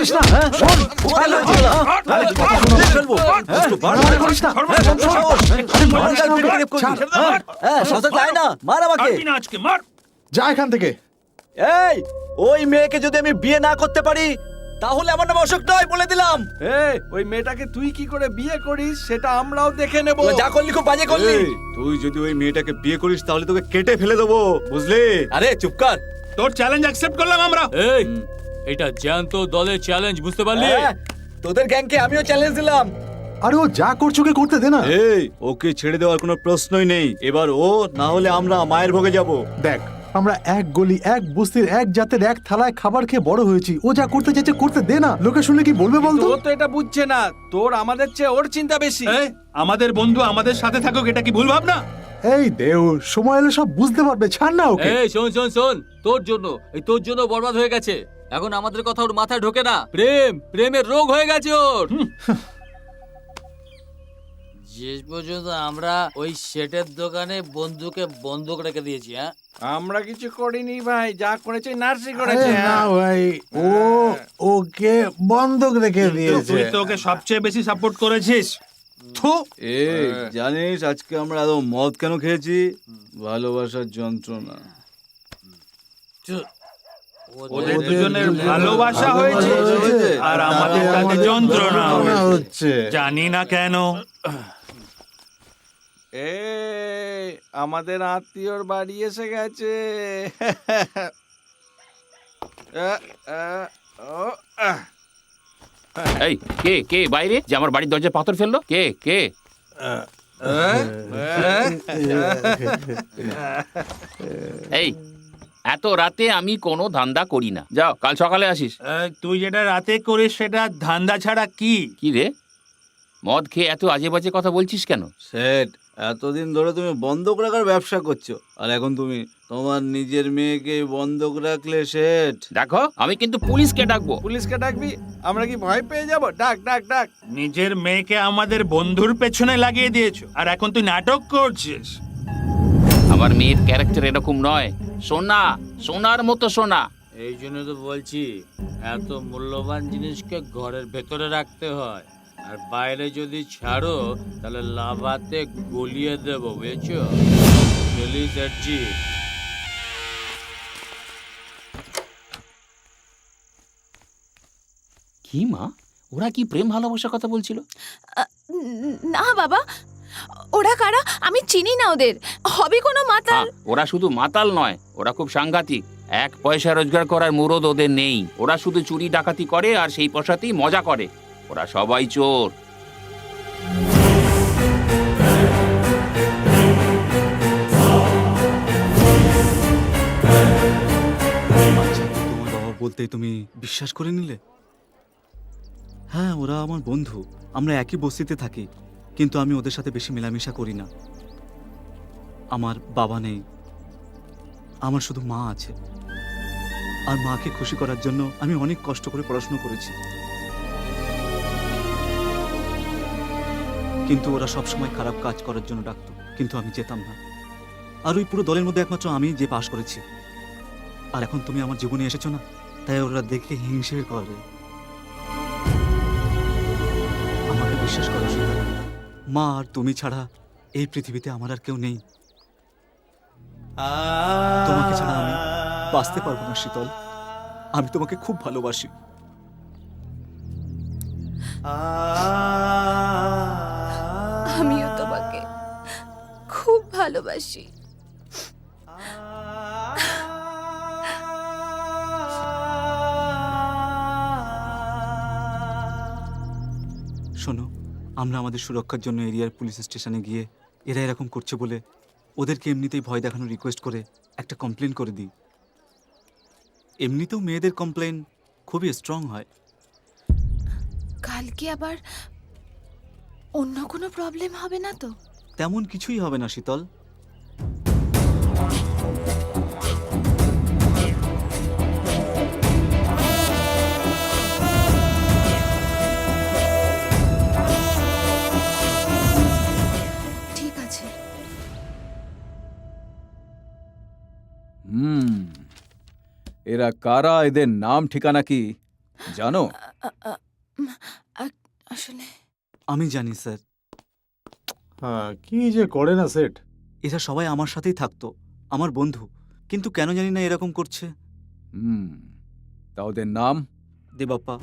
করিস না হ্যাঁ? শোন। হ্যাঁ? হ্যাঁ। হ্যাঁ? মার আমাকে। যা এখান থেকে। এই ওই মেয়েকে যদি আমি বিয়ে না করতে পারি তাহলে আমার নাম অশোক নয় বলে দিলাম। এই ওই মেয়েটাকে তুই কি করে বিয়ে করিস সেটা আমরাও দেখে নেব। যা করলি খুব বাজে করলি। তুই যদি ওই মেয়েটাকে বিয়ে করিস তাহলে তোকে কেটে ফেলে দেবো বুঝলি? আরে চুপ কর। তোর চ্যালেঞ্জ অ্যাকসেপ্ট করলাম আমরা। এই এটা জ্যান্ত দলের চ্যালেঞ্জ বুঝতে পারলি? হ্যাঁ, তোদের গ্যাংকে আমিও চ্যালেঞ্জ দিলাম। আরে ও যা করছ ওকে করতে দে না। এই ওকে ছেড়ে দেওয়ার কোনো প্রশ্নই নেই। এবার ও না হলে আমরা মায়ের ভোগে যাব। দেখ আমরা এক গলি এক বস্তির এক জাতের এক থালায় খাবার খেয়ে বড় হয়েছি। ও যা করতে চাইছে করতে দে না। লোকে শুনলে কি বলবে বলতো? ও তো এটা বুঝছে না। তোর আমাদের চেয়ে ওর চিন্তা বেশি। এই, আমাদের বন্ধু আমাদের সাথে থাকুক এটা কি ভুল ভাবনা? এই দেও সময় এলে সব বুঝতে পারবে। ছাড় না ওকে। এই শোন শোন শোন। তোর জন্য এই তোর জন্য বরবাদ হয়ে গেছে। এখন আমাদের কথা ওর মাথায় ঢোকে না। প্রেম প্রেমের রোগ হয়ে গেছে ওর। শেষ পর্যন্ত আমরা ওই সেটের দোকানে বন্ধুকে বন্ধক রেখে দিয়েছি হ্যাঁ? আমরা কিছু করিনি ভাই যা করেছে নার্সি করেছে না ভাই ও ওকে বন্ধক রেখে দিয়েছে। তুই তো ওকে সবচেয়ে বেশি সাপোর্ট করেছিস। থু। এই জানিস আজকে আমরা এত মদ কেন খেয়েছি? ভালোবাসার যন্ত্রণা। ওদের দুজনের ভালোবাসা হয়েছে আর আমাদের তাতে যন্ত্রণা হচ্ছে। জানি না কেন। এ আমাদের আত্মীয়র বাড়ি এসে গেছে। এই কে কে বাইরে? যে আমার বাড়ির দরজায় পাথর ফেলল? কে কে? এই এত রাতে আমি কোনো ধান্দা করি না। যাও কাল সকালে আসিস। তুই যেটা রাতে করিস সেটা ধান্দা ছাড়া কি? কি রে? মদ খেয়ে এত আজে বাজে কথা বলছিস কেন? সেট এতদিন ধরে তুমি বন্ধক রাখার ব্যবসা করছ। আর এখন তুমি তোমার নিজের মেয়েকে বন্ধক রাখলে সেট। দেখো আমি কিন্তু পুলিশকে ডাকবো। পুলিশকে ডাকবি? আমরা কি ভয় পেয়ে যাব? ডাক ডাক ডাক। নিজের মেয়েকে আমাদের বন্ধুর পেছনে লাগিয়ে দিয়েছ। আর এখন তুই নাটক করছিস। আমার মেয়ের ক্যারেক্টার এরকম নয়। সোনা সোনার মতো সোনা। এই জন্য তো বলছি এত মূল্যবান জিনিসকে ঘরের ভেতরে রাখতে হয়। আর বাইরে যদি ছাড়ো তাহলে লাভাতে গলিয়ে দেবো বুঝেছ? চলি কি মা? ওরা কি প্রেম ভালোবাসার কথা বলছিল? না বাবা ওরা কারা? আমি চিনি না ওদের। হবে কোনো মাতাল? হ্যাঁ, ওরা শুধু মাতাল নয় ওরা খুব সাংঘাতিক। এক পয়সা রোজগার করার মুরদ ওদের নেই। ওরা শুধু চুরি ডাকাতি করে আর সেই পয়সাতেই মজা করে। ওরা সবাই চোর। তোমার বাবা বলতেই তুমি বিশ্বাস করে নিলে? হ্যাঁ ওরা আমার বন্ধু। আমরা একই বস্তিতে থাকি। কিন্তু আমি ওদের সাথে বেশি মেলামেশা করি না। আমার বাবা নেই। আমার শুধু মা আছে। আর মাকে খুশি করার জন্য আমি অনেক কষ্ট করে পড়াশোনা করেছি। কিন্তু ওরা সবসময় খারাপ কাজ করার জন্য ডাকতো, কিন্তু আমি যেতাম না। আর ওই পুরো দলের মধ্যে একমাত্র আমি যে পাশ করেছি। আর এখন তুমি আমার জীবনে এসেছ না, তাই ওরা দেখে হিংসে করে আমাকে বিশ্বাস করো মা আর তুমি ছাড়া এই পৃথিবীতে আমার আর কেউ নেই। তোমাকে ছাড়া আমি বাঁচতে পারব না শীতল। আমি তোমাকে খুব ভালোবাসি। আমিও তোমাকে খুব ভালোবাসি। শোনো আমরা আমাদের সুরক্ষার জন্য এরিয়ার পুলিশ স্টেশনে গিয়ে এরা এরকম করছে বলে ওদেরকে এমনিতেই ভয় দেখানো রিকোয়েস্ট করে একটা কমপ্লেন করে দিই। এমনিতেও মেয়েদের কমপ্লেন খুবই স্ট্রং হয়। কালকে আবার অন্য কোনো প্রবলেম হবে না তো? তেমন কিছুই হবে না শীতল। এরা কারা? এদের নাম ঠিকানা কি? জানো? আসলে আমি জানি স্যার। হ্যাঁ কি যে করে না সেট এরা সবাই আমার সাথেই থাকতো আমার বন্ধু। কিন্তু কেন জানি না এরকম করছে। হুম তা ওদের নাম? দেবাপ্পা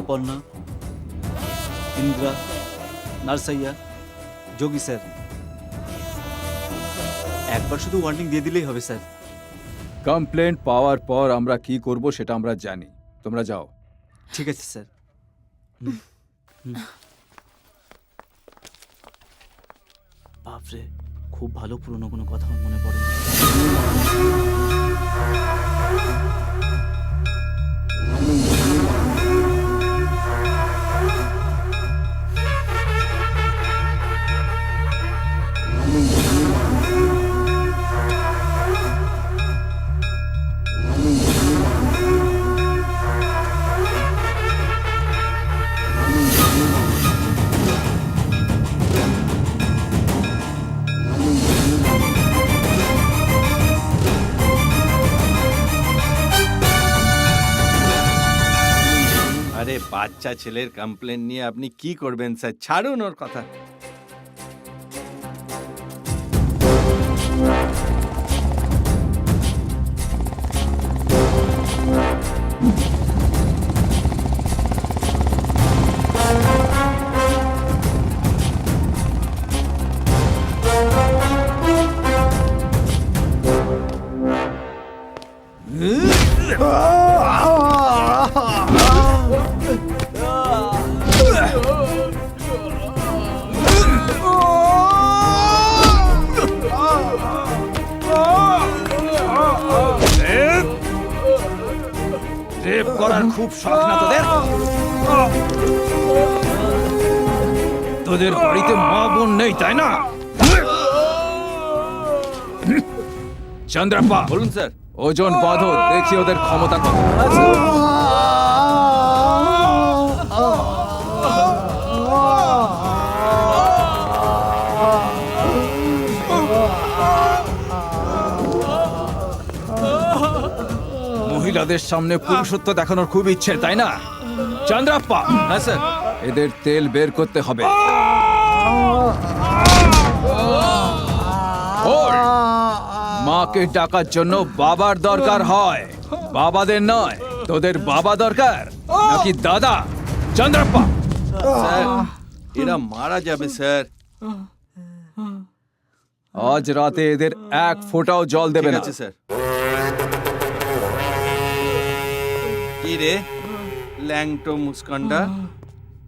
অপর্ণা ইন্দ্রা নার্সাইয়া যোগী স্যার। একবার শুধু ওয়ার্নিং দিয়ে দিলেই হবে স্যার। কমপ্লেন্ট পাওয়ার পর আমরা কি করব সেটা আমরা জানি। তোমরা যাও। ঠিক আছে, স্যার। বাপরে, খুব ভালো পুরনো কোনো কথা মনে পড়ে বাচ্চা ছেলের কমপ্লেন নিয়ে আপনি কি করবেন স্যার ছাড়ুন ওর কথা। রেপ করার খুব শখ না তোদের? তোদের বাড়িতে মা বোন নেই তাই না? চন্দ্রাপ্পা বলুন স্যার। ওজন বাঁধো দেখি ওদের ক্ষমতা কত। মহিলাদের সামনে পুরুষত্ব দেখানোর খুব ইচ্ছে তাই না? চন্দ্রাপ্পা হ্যাঁ স্যার। এদের তেল বের করতে হবে। মাকে ডাকার জন্য বাবার দরকার হয়। বাবাদের নয় তোদের বাবা দরকার নাকি দাদা? চন্দ্রাপ্পা। স্যার এরা মারা যাবে স্যার। আজ রাতে এদের এক ফোঁটাও জল দেবে না। স্যার। কি রে ল্যাংটো মুস্কান্ডা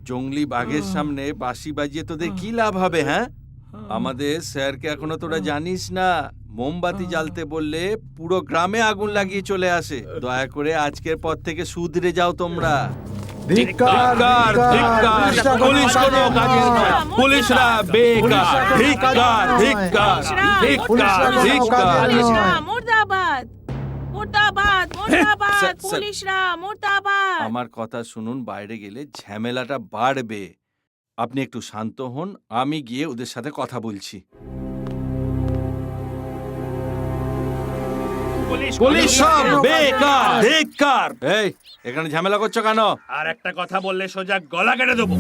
জঙ্গলি বাঘের সামনে বাঁশি বাজিয়ে তোদের কি লাভ হবে হ্যাঁ? আমাদের স্যারকে এখনও তোরা জানিস না মোমবাতি জ্বালতে বললে পুরো গ্রামে আগুন লাগিয়ে চলে আসে। দয়া করে আজকের পর থেকে সুধরে যাও তোমরা। বেকার। ধিক্কার ধিক্কার ধিক্কার ধিক্কার। পুলিশরা মুর্দাবাদ মুর্দাবাদ স্যার। পুলিশরা মুর্দাবাদ। আমার কথা শুনুন বাইরে গেলে ঝামেলাটা বাড়বে। আপনি একটু শান্ত হন আমি গিয়ে ওদের সাথে কথা বলছি। পুলিশ সব বেকার ধিক্কার এই এখানে ঝামেলা করছ কেন? আর একটা কথা বললে সোজা গলা কেটে দেবো।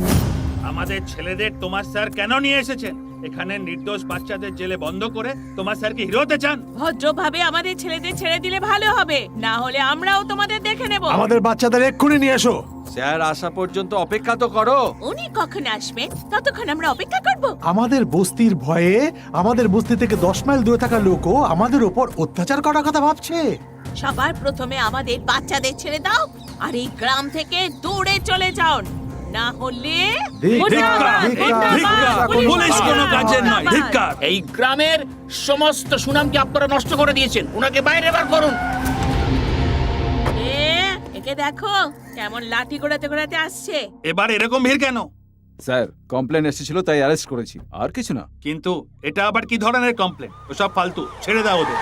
আমাদের ছেলেদের তোমার স্যার কেন নিয়ে এসেছেন? এখানে নির্দোষ বাচ্চাদের জেলে বন্ধ করে তোমার স্যারকে হিরো হতে চান? ভদ্রভাবে আমাদের ছেলেদের ছেড়ে দিলে ভালো হবে। না হলে আমরাও তোমাদের দেখে নেব। আমাদের বাচ্চাদের এক্ষুনি নিয়ে এসো। স্যার আসা পর্যন্ত অপেক্ষা তো করো। উনি কখন আসবেন ততক্ষণ আমরা অপেক্ষা করব। আমাদের বস্তির ভয়ে আমাদের বস্তি থেকে দশ মাইল দূরে থাকা লোকও আমাদের ওপর অত্যাচার করার কথা ভাবছে। সবার প্রথমে আমাদের বাচ্চাদের ছেড়ে দাও আর এই গ্রাম থেকে দূরে চলে যাও। না হলে পুলিশ কোনো কাজের নয় ধিক্কার এই গ্রামের সমস্ত সুনামকে আপনারা নষ্ট করে দিয়েছেন। ওনাকে বাইরে বার করুন। একে দেখো কেমন লাঠি ঘোরাতে ঘোরাতে আসছে। এবার এরকম ভিড় কেন? স্যার কমপ্লেন এসেছিল তাই অ্যারেস্ট করেছি। আর কিছু না। কিন্তু এটা আবার কি ধরনের কমপ্লেন ওসব ফালতু ছেড়ে দাও ওদের।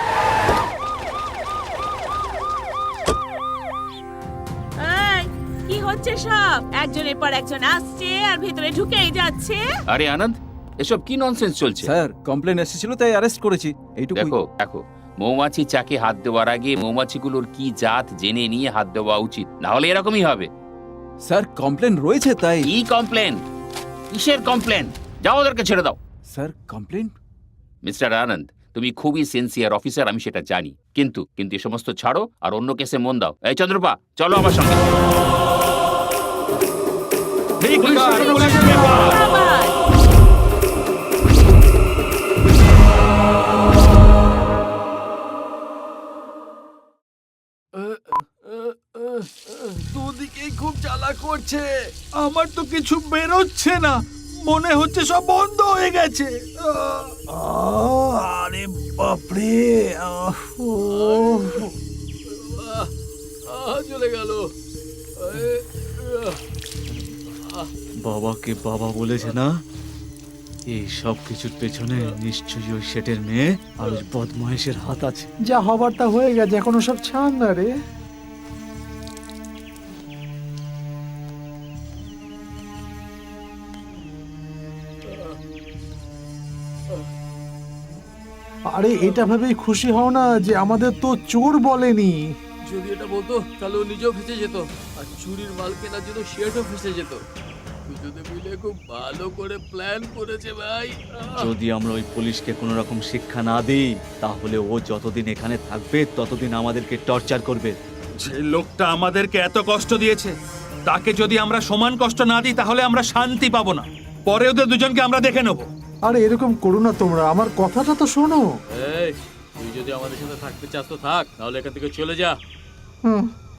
হচ্ছে সব। একজনের পর একজন আসছে আর ভেতরে ঢুকেই যাচ্ছে। আরে আনন্দ এসব কি ননসেন্স চলছে? স্যার কমপ্লেন এসেছিল তাই অ্যারেস্ট করেছি। এইটুকু দেখো দেখো মৌমাছি চাকে হাত দেওয়ার আগে মৌমাছিগুলোর কি জাত জেনে নিয়ে হাত দেওয়া উচিত না হলে এরকমই হবে। স্যার কমপ্লেন রয়েছে তাই। কি কমপ্লেন কিসের কমপ্লেন যাও ওদেরকে ছেড়ে দাও। স্যার কমপ্লেন মিস্টার আনন্দ তুমি খুবই সিনসিয়ার অফিসার আমি সেটা জানি। কিন্তু কিন্তু এ সমস্ত ছাড়ো আর অন্য কেসে মন দাও। এই চন্দ্রপা চলো আমার সঙ্গে। দুদিকেই খুব জ্বালা করছে। আমার তো কিছু বেরোচ্ছে না। মনে হচ্ছে সব বন্ধ হয়ে গেছে। আরে বাপরে আহ, বাবাকে বাবা বলেছে না? এই সব কিছুর পেছনে নিশ্চয়ই ওই শেটের মেয়ে আর ওই বদমাইশের হাত আছে। যা হবার তা হয়ে গেছে এখনও সব ছান না রে। আরে এটা ভেবেই খুশি হও না যে আমাদের তো চোর বলেনি। যদি এটা বলতো তাহলে ও নিজেও ফেসে যেত আর চুরির মাল কেনার জন্য সেটাও ফেসে যেত। দুজনে মিলে খুব ভালো করে প্ল্যান করেছে ভাই! যদি আমরা ওই পুলিশকে কোনো রকম শিক্ষা না দিই তাহলে ও যতদিন এখানে থাকবে ততদিন আমাদেরকে টর্চার করবে। যে লোকটা আমাদেরকে এত কষ্ট দিয়েছে তাকে যদি আমরা সমান কষ্ট না দিই তাহলে আমরা শান্তি পাবো না। পরে ওদের দুজনকে আমরা দেখে নেব। আরে এরকম করো না তোমরা। আমার কথাটা তো শোনো। এই তুই যদি আমাদের সাথে থাকতে চাস তো থাক তাহলে এখান থেকে চলে যা। হুম।